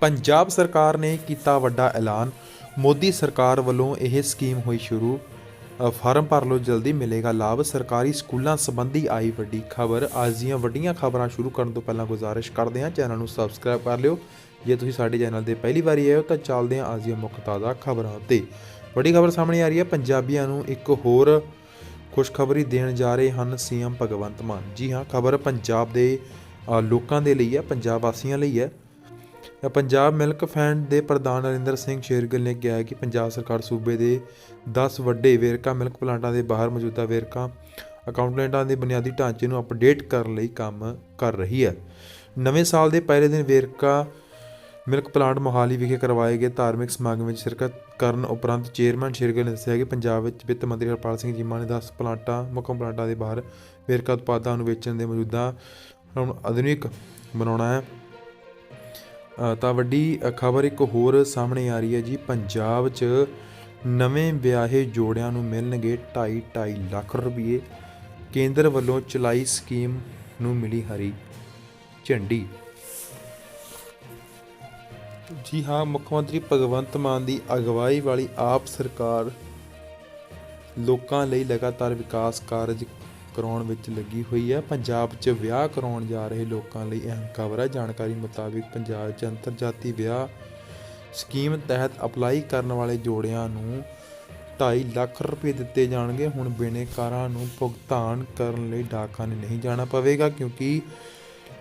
ਪੰਜਾਬ ਸਰਕਾਰ ਨੇ ਕੀਤਾ ਵੱਡਾ ਐਲਾਨ। ਮੋਦੀ ਸਰਕਾਰ ਵੱਲੋਂ ਇਹ ਸਕੀਮ ਹੋਈ ਸ਼ੁਰੂ। ਫਾਰਮ ਭਰ ਲਓ, ਜਲਦੀ ਮਿਲੇਗਾ ਲਾਭ। ਸਰਕਾਰੀ ਸਕੂਲਾਂ ਸੰਬੰਧੀ ਆਈ ਵੱਡੀ ਖਬਰ। ਅੱਜ ਦੀਆਂ ਵੱਡੀਆਂ ਖਬਰਾਂ ਸ਼ੁਰੂ ਕਰਨ ਤੋਂ ਪਹਿਲਾਂ ਗੁਜ਼ਾਰਿਸ਼ ਕਰਦੇ ਹਾਂ। ਚੈਨਲ ਨੂੰ ਸਬਸਕ੍ਰਾਈਬ ਕਰ ਲਿਓ। ਜੇ ਤੁਸੀਂ ਸਾਡੇ ਚੈਨਲ ਤੇ ਪਹਿਲੀ ਵਾਰੀ ਆਏ ਹੋ, ਤਾਂ ਚੱਲਦੇ ਹਾਂ ਅੱਜ ਦੀਆਂ ਮੁੱਖ ਤਾਜ਼ਾ ਖਬਰਾਂ 'ਤੇ। ਵੱਡੀ ਖਬਰ ਸਾਹਮਣੇ ਆ ਰਹੀ ਹੈ। ਪੰਜਾਬੀਆਂ ਨੂੰ ਇੱਕ ਹੋਰ ਖੁਸ਼ਖਬਰੀ ਦੇਣ ਜਾ ਰਹੇ ਹਨ ਸੀਐਮ ਭਗਵੰਤ ਮਾਨ। ਜੀ ਹਾਂ, ਖਬਰ ਪੰਜਾਬ ਦੇ ਲੋਕਾਂ ਦੇ ਲਈ ਹੈ, ਪੰਜਾਬ ਵਾਸੀਆਂ ਲਈ ਹੈ। ਪੰਜਾਬ ਮਿਲਕ ਫੈਂਡ ਦੇ ਪ੍ਰਧਾਨ ਨਰਿੰਦਰ ਸਿੰਘ ਸ਼ੇਰਗਿੱਲ ਨੇ ਕਿਹਾ ਕਿ ਪੰਜਾਬ ਸਰਕਾਰ ਸੂਬੇ ਦੇ 10 ਵੱਡੇ ਵੇਰਕਾ ਮਿਲਕ ਪਲਾਂਟਾਂ ਦੇ ਬਾਹਰ ਮੌਜੂਦਾ ਵੇਰਕਾ ਅਕਾਊਂਟੈਂਟਾਂ ਦੇ ਬੁਨਿਆਦੀ ਢਾਂਚੇ ਨੂੰ ਅਪਡੇਟ ਕਰਨ ਲਈ ਕੰਮ ਕਰ ਰਹੀ ਹੈ। ਨਵੇਂ ਸਾਲ ਦੇ ਪਹਿਲੇ ਦਿਨ ਵੇਰਕਾ ਮਿਲਕ ਪਲਾਂਟ ਮੋਹਾਲੀ ਵਿਖੇ ਕਰਵਾਏ ਗਏ ਧਾਰਮਿਕ ਸਮਾਗਮ ਵਿੱਚ ਸ਼ਿਰਕਤ ਕਰਨ ਉਪਰੰਤ ਚੇਅਰਮੈਨ ਸ਼ੇਰਗਿੱਲ ਨੇ ਦੱਸਿਆ ਕਿ ਪੰਜਾਬ ਵਿੱਚ ਵਿੱਤ ਮੰਤਰੀ ਹਰਪਾਲ ਸਿੰਘ ਚੀਮਾ ਨੇ 10 ਪਲਾਂਟਾਂ, ਮੁੱਖ ਪਲਾਂਟਾਂ ਦੇ ਬਾਹਰ ਵੇਰਕਾ ਉਤਪਾਦਾਂ ਨੂੰ ਵੇਚਣ ਦੇ ਮੌਜੂਦਾ ਹੁਣ ਆਧੁਨਿਕ ਬਣਾਉਣਾ ਹੈ। ਤਾਂ ਵੱਡੀ ਖਬਰ ਇੱਕ ਹੋਰ ਸਾਹਮਣੇ ਆ ਰਹੀ ਹੈ ਜੀ। ਪੰਜਾਬ 'ਚ ਨਵੇਂ ਵਿਆਹੇ ਜੋੜਿਆਂ ਨੂੰ ਮਿਲਣਗੇ 2.5 2.5 ਲੱਖ ਰੁਪਏ ਕੇਂਦਰ ਵੱਲੋਂ ਚਲਾਈ ਸਕੀਮ ਨੂੰ ਮਿਲੀ ਹਰੀ ਝੰਡੀ। ਜੀ ਹਾਂ, ਮੁੱਖ ਮੰਤਰੀ ਭਗਵੰਤ ਮਾਨ ਦੀ ਅਗਵਾਈ ਵਾਲੀ ਆਪ ਸਰਕਾਰ ਲੋਕਾਂ ਲਈ ਲਗਾਤਾਰ ਵਿਕਾਸ ਕਾਰਜ ਕਰਾਉਣ ਵਿੱਚ ਲੱਗੀ ਹੋਈ ਹੈ। ਪੰਜਾਬ 'ਚ ਵਿਆਹ ਕਰਾਉਣ ਜਾ ਰਹੇ ਲੋਕਾਂ ਲਈ ਅਹਿਮ ਖਬਰ ਹੈ। ਜਾਣਕਾਰੀ ਮੁਤਾਬਿਕ ਪੰਜਾਬ 'ਚ ਅੰਤਰਜਾਤੀ ਵਿਆਹ ਸਕੀਮ ਤਹਿਤ ਅਪਲਾਈ ਕਰਨ ਵਾਲੇ ਜੋੜਿਆਂ ਨੂੰ 2.5 ਲੱਖ ਰੁਪਏ ਦਿੱਤੇ ਜਾਣਗੇ। ਹੁਣ ਬਿਨੇਕਾਰਾਂ ਨੂੰ ਭੁਗਤਾਨ ਕਰਨ ਲਈ ਡਾਕਖਾਨੇ ਨਹੀਂ ਜਾਣਾ ਪਵੇਗਾ ਕਿਉਂਕਿ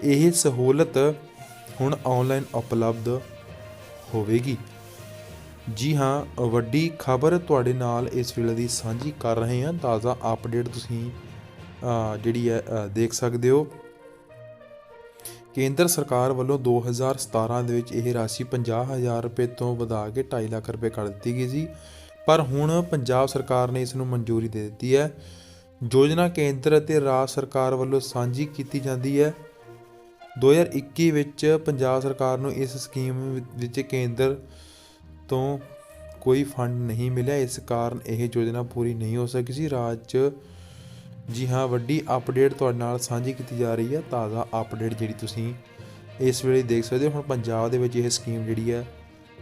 ਇਹ ਸਹੂਲਤ ਹੁਣ ਆਨਲਾਈਨ ਉਪਲਬਧ ਹੋਵੇਗੀ। ਜੀ ਹਾਂ, ਵੱਡੀ ਖਬਰ ਤੁਹਾਡੇ ਨਾਲ ਇਸ ਵੇਲੇ ਦੀ ਸਾਂਝੀ ਕਰ ਰਹੇ ਹਾਂ। ਤਾਜ਼ਾ ਅਪਡੇਟ ਤੁਸੀਂ ਜਿਹੜੀ ਹੈ ਦੇਖ ਸਕਦੇ ਹੋ। ਕੇਂਦਰ ਸਰਕਾਰ ਵੱਲੋਂ 2017 ਦੇ ਵਿੱਚ ਇਹ ਰਾਸ਼ੀ 50000 ਰੁਪਏ ਤੋਂ ਵਧਾ ਕੇ 2.5 ਲੱਖ ਰੁਪਏ ਕਰ ਦਿੱਤੀ ਗਈ ਸੀ। ਪਰ ਹੁਣ ਪੰਜਾਬ ਸਰਕਾਰ ਨੇ ਇਸ ਨੂੰ ਮਨਜ਼ੂਰੀ ਦੇ ਦਿੱਤੀ ਹੈ। ਯੋਜਨਾ ਕੇਂਦਰ ਅਤੇ ਰਾਜ ਸਰਕਾਰ ਵੱਲੋਂ ਸਾਂਝੀ ਕੀਤੀ ਜਾਂਦੀ ਹੈ। 2021 ਵਿੱਚ ਪੰਜਾਬ ਸਰਕਾਰ ਨੂੰ ਇਸ ਸਕੀਮ ਵਿੱਚ ਕੇਂਦਰ ਤੋਂ ਕੋਈ ਫੰਡ ਨਹੀਂ ਮਿਲਿਆ। ਇਸ ਕਾਰਨ ਇਹ ਯੋਜਨਾ ਪੂਰੀ ਨਹੀਂ ਹੋ ਸਕੀ ਸੀ। ਰਾਜ 'ਚ ਜੀ ਹਾਂ, ਵੱਡੀ ਅਪਡੇਟ ਤੁਹਾਡੇ ਨਾਲ ਸਾਂਝੀ ਕੀਤੀ ਜਾ ਰਹੀ ਹੈ, ਤਾਜ਼ਾ ਅਪਡੇਟ ਜਿਹੜੀ ਤੁਸੀਂ ਇਸ ਵੇਲੇ ਦੇਖ ਸਕਦੇ ਹੋ। ਹੁਣ ਪੰਜਾਬ ਦੇ ਵਿੱਚ ਇਹ ਸਕੀਮ ਜਿਹੜੀ ਹੈ,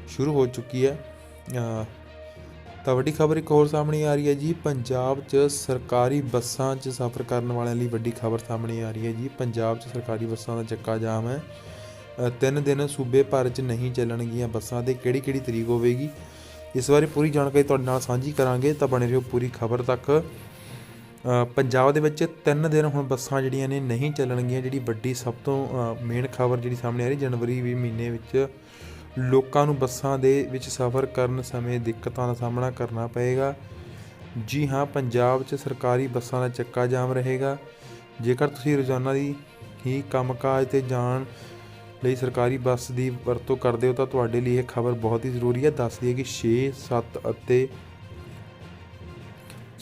ਸ਼ੁਰੂ ਹੋ ਚੁੱਕੀ ਹੈ। ਤਾਂ ਵੱਡੀ ਖਬਰ ਇੱਕ ਹੋਰ ਸਾਹਮਣੇ ਆ ਰਹੀ ਹੈ ਜੀ। ਪੰਜਾਬ 'ਚ ਸਰਕਾਰੀ ਬੱਸਾਂ 'ਚ ਸਫ਼ਰ ਕਰਨ ਵਾਲਿਆਂ ਲਈ ਵੱਡੀ ਖਬਰ ਸਾਹਮਣੇ ਆ ਰਹੀ ਹੈ ਜੀ। ਪੰਜਾਬ 'ਚ ਸਰਕਾਰੀ ਬੱਸਾਂ ਦਾ ਚੱਕਾ ਜਾਮ ਹੈ। ਤਿੰਨ ਦਿਨ ਸੂਬੇ ਭਰ 'ਚ ਨਹੀਂ ਚੱਲਣਗੀਆਂ ਬੱਸਾਂ ਤੇ ਕਿਹੜੀ ਕਿਹੜੀ ਤਰੀਕ ਹੋਵੇਗੀ? ਇਸ ਬਾਰੇ ਪੂਰੀ ਜਾਣਕਾਰੀ ਤੁਹਾਡੇ ਨਾਲ ਸਾਂਝੀ ਕਰਾਂਗੇ। ਤਾਂ ਬਣੇ ਰਹੋ ਪੂਰੀ ਖਬਰ ਤੱਕ। ਪੰਜਾਬ ਦੇ ਵਿੱਚ ਤਿੰਨ ਦਿਨ ਹੁਣ ਬੱਸਾਂ ਜਿਹੜੀਆਂ ਨੇ ਨਹੀਂ ਚੱਲਣਗੀਆਂ, ਜਿਹੜੀ ਵੱਡੀ ਸਭ ਤੋਂ ਮੇਨ ਖਬਰ ਜਿਹੜੀ ਸਾਹਮਣੇ ਆ ਰਹੀ ਜਨਵਰੀ ਵੀ ਮਹੀਨੇ ਵਿੱਚ, ਲੋਕਾਂ ਨੂੰ ਬੱਸਾਂ ਦੇ ਵਿੱਚ ਸਫ਼ਰ ਕਰਨ ਸਮੇਂ ਦਿੱਕਤਾਂ ਦਾ ਸਾਹਮਣਾ ਕਰਨਾ ਪਏਗਾ। ਜੀ ਹਾਂ, ਪੰਜਾਬ 'ਚ ਸਰਕਾਰੀ ਬੱਸਾਂ ਦਾ ਚੱਕਾ ਜਾਮ ਰਹੇਗਾ। ਜੇਕਰ ਤੁਸੀਂ ਰੋਜ਼ਾਨਾ ਦੀ ਹੀ ਕੰਮਕਾਜ ਤੇ ਜਾਣ ਲਈ ਸਰਕਾਰੀ ਬੱਸ ਦੀ ਵਰਤੋਂ ਕਰਦੇ ਹੋ, ਤਾਂ ਤੁਹਾਡੇ ਲਈ ਇਹ ਖਬਰ ਬਹੁਤ ਹੀ ਜ਼ਰੂਰੀ ਹੈ। ਦੱਸਦੀ ਹੈ ਕਿ 6 7 ਅਤੇ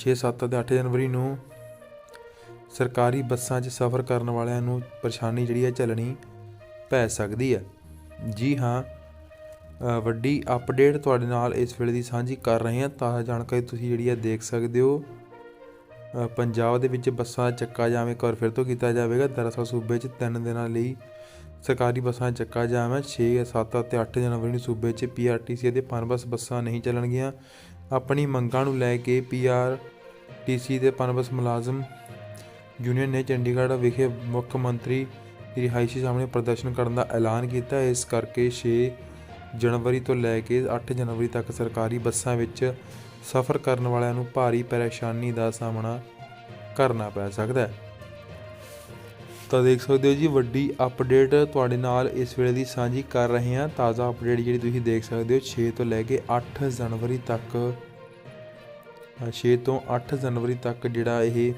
6 7 ਅਤੇ 8 ਜਨਵਰੀ ਨੂੰ ਸਰਕਾਰੀ ਬੱਸਾਂ 'ਚ ਸਫ਼ਰ ਕਰਨ ਵਾਲਿਆਂ ਨੂੰ ਪਰੇਸ਼ਾਨੀ ਜਿਹੜੀ ਹੈ ਚੱਲਣੀ ਪੈ ਸਕਦੀ ਹੈ। ਜੀ ਹਾਂ ਵੱਡੀ ਅਪਡੇਟ ਤੁਹਾਡੇ ਨਾਲ ਇਸ ਵੇਲੇ ਦੀ ਸਾਂਝੀ ਕਰ ਰਹੇ ਹਾਂ। ਤਾਜ਼ਾ ਜਾਣਕਾਰੀ ਤੁਸੀਂ ਜਿਹੜੀ ਹੈ ਦੇਖ ਸਕਦੇ ਹੋ। ਪੰਜਾਬ ਦੇ ਵਿੱਚ ਬੱਸਾਂ ਦਾ ਚੱਕਾ ਜਾਮ ਇੱਕ ਵਾਰ ਫਿਰ ਤੋਂ ਕੀਤਾ ਜਾਵੇਗਾ। ਦਰਅਸਲ ਸੂਬੇ 'ਚ ਤਿੰਨ ਦਿਨਾਂ ਲਈ ਸਰਕਾਰੀ ਬੱਸਾਂ ਦਾ ਚੱਕਾ ਜਾਮ ਹੈ। 6 7 ਅਤੇ 8 ਜਨਵਰੀ ਨੂੰ ਸੂਬੇ 'ਚ ਪੀਆਰਟੀਸੀ ਅਤੇ ਪਨਬਸ ਬੱਸਾਂ ਨਹੀਂ ਚੱਲਣਗੀਆਂ। ਆਪਣੀ ਮੰਗਾਂ ਨੂੰ ਲੈ ਕੇ ਪੀਆਰਟੀਸੀ ਦੇ ਪਨਬਸ ਮੁਲਾਜ਼ਮ ਯੂਨੀਅਨ ਨੇ ਚੰਡੀਗੜ੍ਹ ਵਿਖੇ ਮੁੱਖ ਮੰਤਰੀ ਦੀ ਰਿਹਾਇਸ਼ੀ ਸਾਹਮਣੇ ਪ੍ਰਦਰਸ਼ਨ ਕਰਨ ਦਾ ਐਲਾਨ ਕੀਤਾ। ਇਸ ਕਰਕੇ 6 ਜਨਵਰੀ ਤੋਂ ਲੈ ਕੇ 8 ਜਨਵਰੀ ਤੱਕ ਸਰਕਾਰੀ ਬੱਸਾਂ ਵਿੱਚ ਸਫ਼ਰ ਕਰਨ ਵਾਲਿਆਂ ਨੂੰ ਭਾਰੀ ਪਰੇਸ਼ਾਨੀ ਦਾ ਸਾਹਮਣਾ ਕਰਨਾ ਪੈ ਸਕਦਾ ਹੈ। ਤਾਂ ਦੇਖ ਸਕਦੇ ਹੋ ਜੀ ਵੱਡੀ ਅਪਡੇਟ ਤੁਹਾਡੇ ਨਾਲ ਇਸ ਵੇਲੇ ਦੀ ਸਾਂਝੀ ਕਰ ਰਹੇ ਹਾਂ। ਤਾਜ਼ਾ ਅਪਡੇਟ ਜਿਹੜੀ ਤੁਸੀਂ ਦੇਖ ਸਕਦੇ ਹੋ 6 ਤੋਂ ਲੈ ਕੇ 8 ਜਨਵਰੀ ਤੱਕ। ਅ, 6 ਤੋਂ 8 ਜਨਵਰੀ ਤੱਕ ਜਿਹੜਾ ਇਹ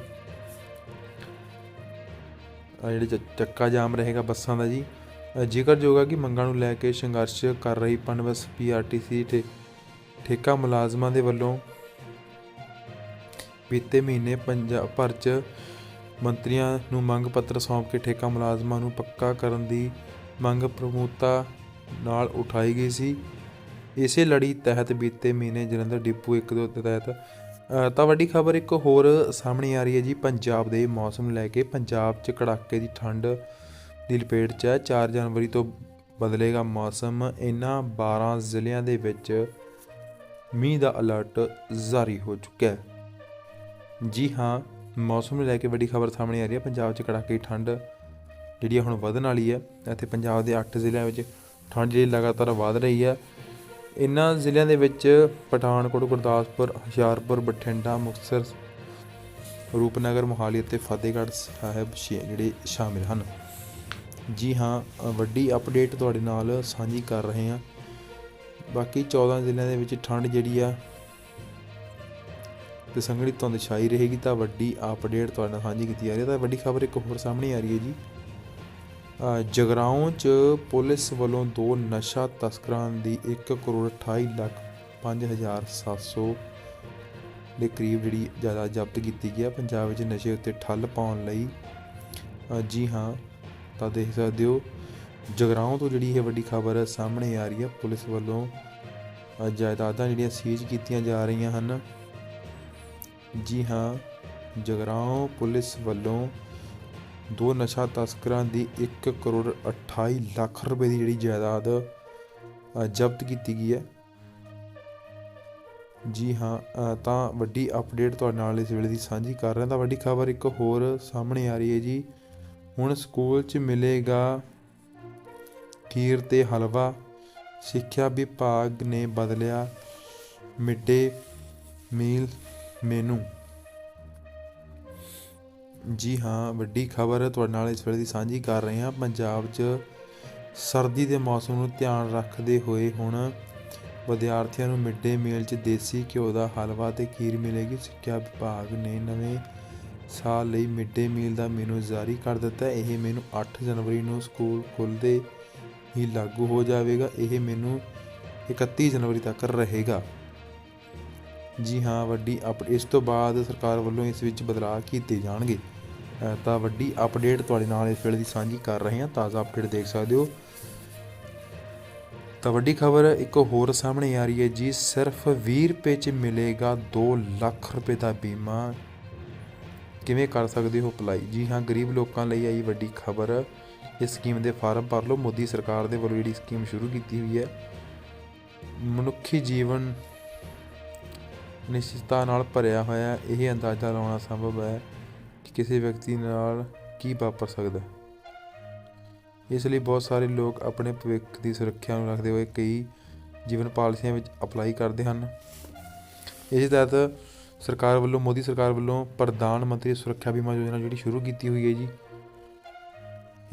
ਅ, ਚੱਕਾ ਜਾਮ ਰਹੇਗਾ ਬੱਸਾਂ ਦਾ ਜੀ। ਅ, ਜ਼ਿਕਰਯੋਗ ਹੈ ਕਿ ਮੰਗਾਂ ਨੂੰ ਲੈ ਕੇ ਸੰਘਰਸ਼ ਕਰ ਰਹੀ ਪਨਬਸ ਪੀਆਰਟੀਸੀ ਤੇ ਠੇਕਾ ਮੁਲਾਜ਼ਮਾਂ ਦੇ ਵੱਲੋਂ ਬੀਤੇ ਮਹੀਨੇ ਪੰਜਾਬ ਭਰ 'ਚ ਮੰਤਰੀਆਂ ਨੂੰ ਮੰਗ ਪੱਤਰ ਸੌਂਪ ਕੇ ਠੇਕਾ ਮੁਲਾਜ਼ਮਾਂ ਨੂੰ ਪੱਕਾ ਕਰਨ ਦੀ ਮੰਗ ਪ੍ਰਮੁੱਖਤਾ ਨਾਲ ਉਠਾਈ ਗਈ ਸੀ। ਇਸੇ ਲੜੀ ਤਹਿਤ ਬੀਤੇ ਮਹੀਨੇ ਜਲੰਧਰ ਡਿਪੂ 1 ਦੋ ਤਹਿਤ ਤਾਂ ਵੱਡੀ ਖਬਰ ਇੱਕ ਹੋਰ ਸਾਹਮਣੇ ਆ ਰਹੀ ਹੈ ਜੀ। ਪੰਜਾਬ ਦੇ ਮੌਸਮ ਲੈ ਕੇ ਪੰਜਾਬ 'ਚ ਕੜਾਕੇ ਦੀ ਠੰਡ ਦੀ ਲਪੇਟ 'ਚ ਹੈ। 4 ਜਨਵਰੀ ਤੋਂ ਬਦਲੇਗਾ ਮੌਸਮ। ਇਹਨਾਂ 12 ਜ਼ਿਲ੍ਹਿਆਂ ਦੇ ਵਿੱਚ ਮੀਂਹ ਦਾ ਅਲਰਟ ਜਾਰੀ ਹੋ ਚੁੱਕਾ ਹੈ। ਜੀ ਹਾਂ ਮੌਸਮ ਨੂੰ ਲੈ ਕੇ ਵੱਡੀ ਖਬਰ ਸਾਹਮਣੇ ਆ ਰਹੀ ਹੈ। ਪੰਜਾਬ 'ਚ ਕੜਾਕੇ ਠੰਡ ਜਿਹੜੀ ਹੈ ਹੁਣ ਵਧਣ ਵਾਲੀ ਹੈ। ਅਤੇ ਪੰਜਾਬ ਦੇ 8 ਜ਼ਿਲ੍ਹਿਆਂ ਵਿੱਚ ਠੰਡ ਜਿਹੜੀ ਲਗਾਤਾਰ ਵਧ ਰਹੀ ਹੈ। ਇਹਨਾਂ ਜ਼ਿਲ੍ਹਿਆਂ ਦੇ ਵਿੱਚ ਪਠਾਨਕੋਟ, ਗੁਰਦਾਸਪੁਰ, ਹੁਸ਼ਿਆਰਪੁਰ, ਬਠਿੰਡਾ, ਮੁਕਤਸਰ, ਰੂਪਨਗਰ, ਮੋਹਾਲੀ ਅਤੇ ਫਤਿਹਗੜ੍ਹ ਸਾਹਿਬ ਸ਼ੇ- ਜਿਹੜੇ ਸ਼ਾਮਿਲ ਹਨ। ਜੀ ਹਾਂ, ਵੱਡੀ ਅਪਡੇਟ ਤੁਹਾਡੇ ਨਾਲ ਸਾਂਝੀ ਕਰ ਰਹੇ ਹਾਂ। ਬਾਕੀ 14 ਜ਼ਿਲ੍ਹਿਆਂ ਦੇ ਵਿੱਚ ਠੰਡ ਜਿਹੜੀ ਆ ਤੇ ਸੰਘਣੀ ਧੁੰਦ ਛਾਈ ਰਹੇਗੀ ਤਾਂ ਵੱਡੀ ਅਪਡੇਟ ਤੁਹਾਡੇ ਨਾਲ ਸਾਂਝੀ ਕੀਤੀ ਜਾ ਰਹੀ ਹੈ। ਤਾਂ ਵੱਡੀ ਖਬਰ ਇੱਕ ਹੋਰ ਸਾਹਮਣੇ ਆ ਰਹੀ ਹੈ ਜੀ। ਅ, 'ਚ ਪੁਲਿਸ ਵੱਲੋਂ ਦੋ ਨਸ਼ਾ ਤਸਕਰਾਂ ਦੀ 1 ਕਰੋੜ 28 ਲੱਖ 5700 ਦੇ ਕਰੀਬ ਜਿਹੜੀ ਜ਼ਿਆਦਾ ਜ਼ਬਤ ਕੀਤੀ ਗਈ ਹੈ। ਪੰਜਾਬ ਵਿੱਚ ਨਸ਼ੇ ਉੱਤੇ ਠੱਲ ਪਾਉਣ ਲਈ ਜੀ ਹਾਂ ਤਾਂ ਦੇਖ ਸਕਦੇ ਹੋ ਜਗਰਾਓਂ ਤੋਂ ਜਿਹੜੀ ਇਹ ਵੱਡੀ ਖਬਰ ਸਾਹਮਣੇ ਆ ਰਹੀ ਹੈ। ਪੁਲਿਸ ਵੱਲੋਂ ਜਾਇਦਾਦਾਂ ਜਿਹੜੀਆਂ ਸੀਜ਼ ਕੀਤੀਆਂ ਜਾ ਰਹੀਆਂ ਹਨ ਜੀ ਹਾਂ ਜਗਰਾਓਂ ਪੁਲਿਸ ਵੱਲੋਂ ਦੋ ਨਸ਼ਾ ਤਸਕਰਾਂ ਦੀ 1 ਕਰੋੜ 28 ਲੱਖ ਰੁਪਏ ਦੀ ਜਿਹੜੀ ਜਾਇਦਾਦ ਜ਼ਬਤ ਕੀਤੀ ਗਈ ਹੈ। ਜੀ ਹਾਂ ਤਾਂ ਵੱਡੀ ਅਪਡੇਟ ਤੁਹਾਡੇ ਨਾਲ ਇਸ ਵੇਲੇ ਦੀ ਸਾਂਝੀ ਕਰ ਰਹੇ। ਤਾਂ ਵੱਡੀ ਖਬਰ ਇੱਕ ਹੋਰ ਸਾਹਮਣੇ ਆ ਰਹੀ ਹੈ ਜੀ। ਹੁਣ ਸਕੂਲ 'ਚ ਮਿਲੇਗਾ ਖੀਰ ਤੇ ਹਲਵਾ। ਸਿੱਖਿਆ ਵਿਭਾਗ ਨੇ ਬਦਲਿਆ ਮਿੱਡੇ ਮੀਲ ਮੈਨੂੰ। ਜੀ ਹਾਂ, ਵੱਡੀ ਖਬਰ ਤੁਹਾਡੇ ਨਾਲ ਇਸ ਵੇਲੇ ਦੀ ਸਾਂਝੀ ਕਰ ਰਹੇ ਹਾਂ। ਪੰਜਾਬ 'ਚ ਸਰਦੀ ਦੇ ਮੌਸਮ ਨੂੰ ਧਿਆਨ ਰੱਖਦੇ ਹੋਏ ਹੁਣ ਵਿਦਿਆਰਥੀਆਂ ਨੂੰ ਮਿਡ ਡੇ ਮੀਲ 'ਚ ਦੇਸੀ ਘਿਓ ਦਾ ਹਲਵਾ ਤੇ ਖੀਰ ਮਿਲੇਗੀ। ਸਿੱਖਿਆ ਵਿਭਾਗ ਨੇ ਨਵੇਂ ਸਾਲ ਲਈ ਮਿਡ ਡੇ ਮੀਲ ਦਾ ਮੇਨੂ ਜਾਰੀ ਕਰ ਦਿੱਤਾ। ਇਹ ਮੇਨੂ 8 ਜਨਵਰੀ ਨੂੰ ਸਕੂਲ ਖੁੱਲ੍ਹਦੇ ਹੀ ਲਾਗੂ ਹੋ ਜਾਵੇਗਾ। ਇਹ ਮੇਨੂ 31 ਜਨਵਰੀ ਤੱਕ ਰਹੇਗਾ। ਜੀ ਹਾਂ, ਵੱਡੀ ਅਪ, ਇਸ ਤੋਂ ਬਾਅਦ ਸਰਕਾਰ ਵੱਲੋਂ ਇਸ ਵਿੱਚ ਬਦਲਾਅ ਕੀਤੇ ਜਾਣਗੇ। ਤਾਂ ਵੱਡੀ ਅਪਡੇਟ ਤੁਹਾਡੇ ਨਾਲ ਇਸ ਵੇਲੇ ਦੀ ਸਾਂਝੀ ਕਰ ਰਹੇ ਹਾਂ, ਤਾਜ਼ਾ ਅਪਡੇਟ ਦੇਖ ਸਕਦੇ ਹੋ। ਤਾਂ ਵੱਡੀ ਖਬਰ ਇੱਕ ਹੋਰ ਸਾਹਮਣੇ ਆ ਰਹੀ ਹੈ ਜੀ, ਸਿਰਫ 20 ਰੁਪਏ 'ਚ ਮਿਲੇਗਾ 2 ਲੱਖ ਰੁਪਏ ਦਾ ਬੀਮਾ। ਕਿਵੇਂ ਕਰ ਸਕਦੇ ਹੋ ਅਪਲਾਈ? ਜੀ ਹਾਂ, ਗਰੀਬ ਲੋਕਾਂ ਲਈ ਆਈ ਵੱਡੀ ਖਬਰ, ਇਸ ਸਕੀਮ ਦੇ ਫਾਰਮ ਭਰ ਲਓ। ਮੋਦੀ ਸਰਕਾਰ ਦੇ ਵੱਲੋਂ ਜਿਹੜੀ ਸਕੀਮ ਸ਼ੁਰੂ ਕੀਤੀ ਹੋਈ ਹੈ, ਮਨੁੱਖੀ ਜੀਵਨ ਨਿਸ਼ਚਿਤਤਾ ਨਾਲ ਭਰਿਆ ਹੋਇਆ ਇਹ ਅੰਦਾਜ਼ਾ ਲਾਉਣਾ ਸੰਭਵ ਹੈ ਕਿ ਕਿਸੇ ਵਿਅਕਤੀ ਨਾਲ ਕੀ ਵਾਪਰ ਸਕਦਾ ਹੈ। ਇਸ ਲਈ ਬਹੁਤ ਸਾਰੇ ਲੋਕ ਆਪਣੇ ਭਵਿੱਖ ਦੀ ਸੁਰੱਖਿਆ ਨੂੰ ਰੱਖਦੇ ਹੋਏ ਕਈ ਜੀਵਨ ਪਾਲਿਸੀਆਂ ਵਿੱਚ ਅਪਲਾਈ ਕਰਦੇ ਹਨ। ਇਸ ਤਹਿਤ ਸਰਕਾਰ ਵੱਲੋਂ, ਮੋਦੀ ਸਰਕਾਰ ਵੱਲੋਂ ਪ੍ਰਧਾਨ ਮੰਤਰੀ ਸੁਰੱਖਿਆ ਬੀਮਾ ਯੋਜਨਾ ਜਿਹੜੀ ਸ਼ੁਰੂ ਕੀਤੀ ਹੋਈ ਹੈ ਜੀ,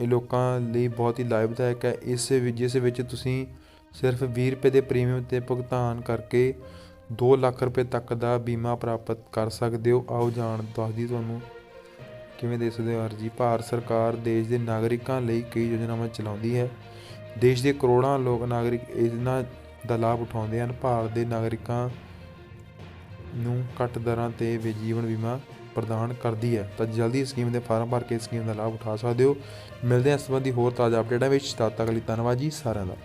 ਇਹ ਲੋਕਾਂ ਲਈ ਬਹੁਤ ਹੀ ਲਾਭਦਾਇਕ ਹੈ। ਇਸ ਵਿੱਚ, ਜਿਸ ਵਿੱਚ ਤੁਸੀਂ ਸਿਰਫ 20 ਰੁਪਏ ਦੇ ਪ੍ਰੀਮੀਅਮ ਤੇ ਭੁਗਤਾਨ ਕਰਕੇ ਦੋ ਲੱਖ ਰੁਪਏ ਤੱਕ ਦਾ ਬੀਮਾ ਪ੍ਰਾਪਤ ਕਰ ਸਕਦੇ ਹੋ। ਆਓ ਜਾਣ, ਦੱਸਦੀ ਤੁਹਾਨੂੰ ਕਿਵੇਂ ਦੇ ਸਕਦੇ ਹੋ ਅਰਜੀ। ਭਾਰਤ ਸਰਕਾਰ ਦੇਸ਼ ਦੇ ਨਾਗਰਿਕਾਂ ਲਈ ਕਈ ਯੋਜਨਾਵਾਂ ਚਲਾਉਂਦੀ ਹੈ। ਦੇਸ਼ ਦੇ ਕਰੋੜਾਂ ਲੋਕ ਨਾਗਰਿਕ ਇਹਨਾਂ ਦਾ ਲਾਭ ਉਠਾਉਂਦੇ ਹਨ। ਭਾਰਤ ਦੇ ਨਾਗਰਿਕਾਂ ਨੂੰ ਘੱਟ ਦਰਾਂ ਤੇ ਵੀ ਜੀਵਨ ਬੀਮਾ ਪ੍ਰਦਾਨ ਕਰਦੀ ਹੈ। ਤਾਂ ਜਲਦੀ ਸਕੀਮ ਦੇ ਫਾਰਮ ਭਰ ਕੇ ਸਕੀਮ ਦਾ ਲਾਭ ਉਠਾ ਸਕਦੇ ਹੋ। ਮਿਲਦੇ ਹਾਂ ਇਸ ਸੰਬੰਧੀ ਹੋਰ ਤਾਜ਼ਾ ਅਪਡੇਟਾਂ ਵਿੱਚ। ਤਦ ਤੱਕ ਲਈ ਧੰਨਵਾਦ ਜੀ ਸਾਰਿਆਂ ਦਾ।